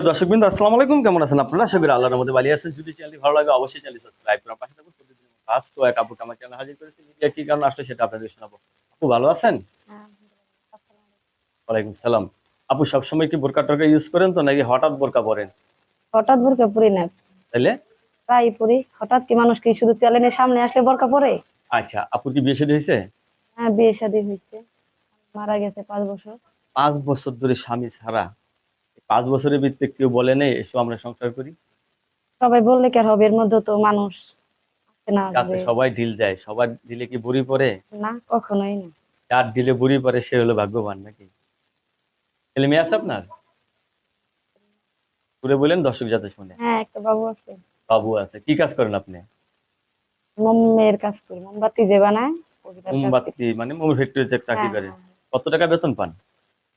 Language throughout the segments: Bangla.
দর্শকবৃন্দ আসসালামু আলাইকুম। কেমন আছেন আপনারা? আশা করি আল্লাহর মধ্যে ভালো আছেন। যদি চ্যানেলটি ভালো লাগে অবশ্যই চ্যানেল সাবস্ক্রাইব করুন। পাশে থাকুন প্রতিদিন ফার্স্ট ও এক আপুকে আমার চ্যানেল হাজির করেছি মিডিয়া কি কারণ আসলে সেটা আপনাদের শোনাবো। আপু ভালো আছেন? ওয়ালাইকুম সালাম। আপু সবসময় কি বোরকা টোরকা ইউজ করেন তো নাকি হঠাৎ বোরকা পরেন? হঠাৎ বোরকা পরি না। তাইলে? প্রায় পরি। হঠাৎ কি মানুষ কি শুধু চ্যালেঞ্জের সামনে আসলে বোরকা পরে? আচ্ছা আপুর কি বিয়ে শাদী হয়েছে? হ্যাঁ বিয়ে শাদী হয়েছে। মারা গেছে পাঁচ বছর। পাঁচ বছর ধরে স্বামী ছাড়া পাঁচ বছরের ভিত্তিতে কেউ বলে নেই এসো আমরা সংসার করি। সবাই বললে কি আর হবে? এর মধ্যে তো মানুষ আছে না কাছে সবাই ডিল দেয় সবার দিলে কি বুড়ি পড়ে? না কখনোই না। যার দিলে বুড়ি পড়ে সে হলো ভাগ্যবান নাকি? ছেলে মেয়ে আছে আপনার? ঘুরে বলেন দর্শক যাতে শুনে। হ্যাঁ একটা বাবু আছে। বাবু আছে কি কাজ করেন আপনি? মোমের কাজ করি মোমবাতি যে বানায় মোমবাতি মানে মোমের ফ্যাক্টরিতে চাকরি করে। হ্যাঁ, কত টাকা বেতন পান?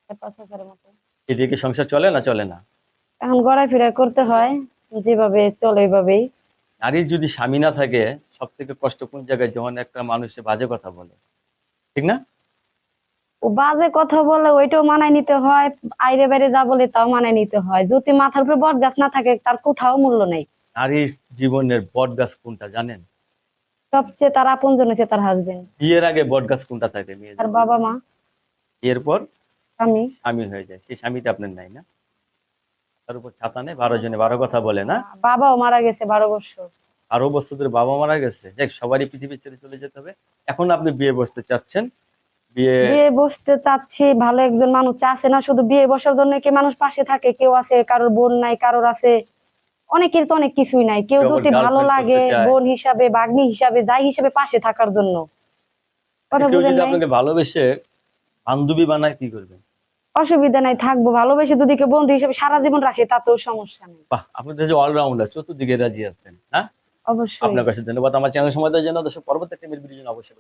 চার পাঁচ হাজারের মতো। এদিকে কি সংসার চলে না চলে না? এখন গড়াই ফিরা করতে হয় যেভাবে চলে ওইভাবেই। নারীর যদি স্বামী না থাকে সব থেকে কষ্ট কোন জায়গায় যখন একটা মানুষে বাজে কথা বলে। ঠিক না? ও বাজে কথা বলে ওইটাও মানায় নিতে হয় আইরে বাইরে যা বলে তাও মানায় নিতে হয়। যদি মাথার উপর বট গাছ না থাকে তার কোথাও মূল্য নেই। নারীর জীবনের বট গাছ কোনটা জানেন? সবচেয়ে তার আপন জন হচ্ছে তার হাজবেন্ড বিয়ের আগে বট গাছ কোনটা থাকে মেয়ে তার বাবা মা। বিয়ের পর স্বামী। স্বামী হয়ে যায়। সেই স্বামীটা আপনার নাই না? তার উপর ছাতা নেই বারো জনে বারো কথা বলে না? বাবাও মারা গেছে বারো বছর। আরও বছর ধরে বাবা মারা গেছে? দেখ সবারই পৃথিবী ছেড়ে চলে যেতে হবে। এখন আপনি বিয়ে বসতে চাচ্ছেন? বিয়ে বিয়ে বসতে চাচ্ছি ভালো একজন মানুষ চাচ্ছে না শুধু বিয়ে বসার জন্য কি মানুষ পাশে থাকে? কেউ আছে কারোর বোন নাই কারোর আছে। অনেকের তো অনেক কিছুই নাই। কেউ যদি ভালো লাগে বোন হিসাবে বাগ্নি হিসাবে যাই হিসাবে পাশে থাকার জন্য। কথা যদি নাই? আপনাকে ভালোবেসে বান্ধবী বানায় কি করবেন? অসুবিধা নাই থাকব ভালোবেসে দুদিকে বন্ধু হিসেবে সারা জীবন রাখে তাতেও সমস্যা নেই। বাহ আপনি তো অলরাউন্ডার চতুর্দিকে রাজি আছেন হ্যাঁ? অবশ্যই। আপনার কাছে ধন্যবাদ আমার চ্যানেল সময় দেওয়ার জন্য দর্শক পরবর্তী টিমের ভিডিও জন্য অবশ্যই